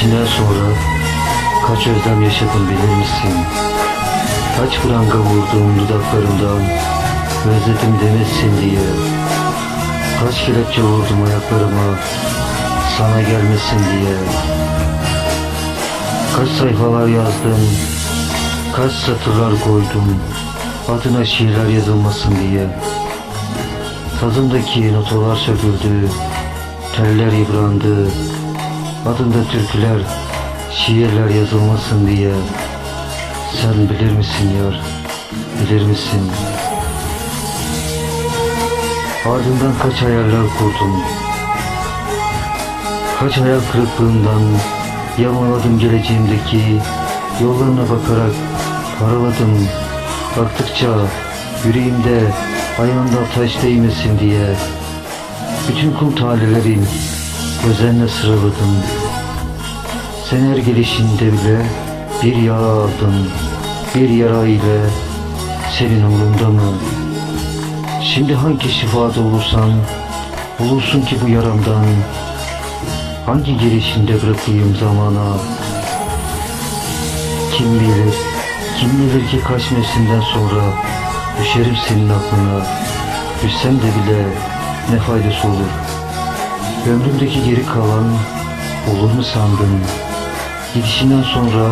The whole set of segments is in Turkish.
Gidişinden sonra kaç özlem yaşadım bilir misin? Kaç pranga vurdum dudaklarımdan özledim demesin diye. Kaç kelepçe vurdum ayaklarıma sana gelmesin diye. Kaç sayfalar yazdım, kaç satırlar koydum adına şiirler yazılmasın diye. Tadımdaki notalar söküldü, teller yıprandı, adında türküler, şiirler yazılmasın diye. Sen bilir misin yar, bilir misin? Ardından kaç hayaller kurdum, kaç hayal kırıklığından yamaladım geleceğimdeki yollarına bakarak paraladım. Baktıkça yüreğimde ayağında taş değmesin diye bütün kum tanelerin özenle sıraladım. Sen her gelişinde bile bir yara aldın. Bir yara ile senin umrunda mı? Şimdi hangi şifada olursan bulursun ki bu yaramdan Hangi gelişinde bırakayım zamana Kim bilir Kim bilir ki kaç mevsimden sonra Düşerim senin aklına Düşsem de bile ne faydası olur Ömrümdeki geri kalan Olur mu sandın Gidişinden sonra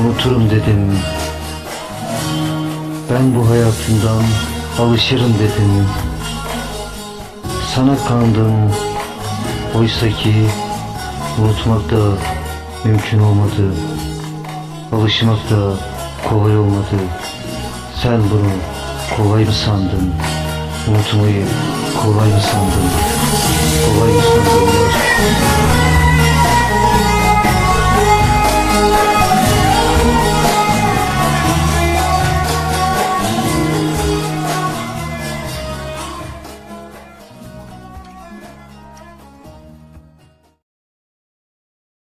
Unuturum dedim Ben bu hayatından Alışırım dedim Sana kandım Oysa ki unutmak da mümkün olmadı. Alışmak da kolay olmadı. Sen bunu kolay mı sandın? Unutmayı kolay mı sandın? Kolay mı sandın?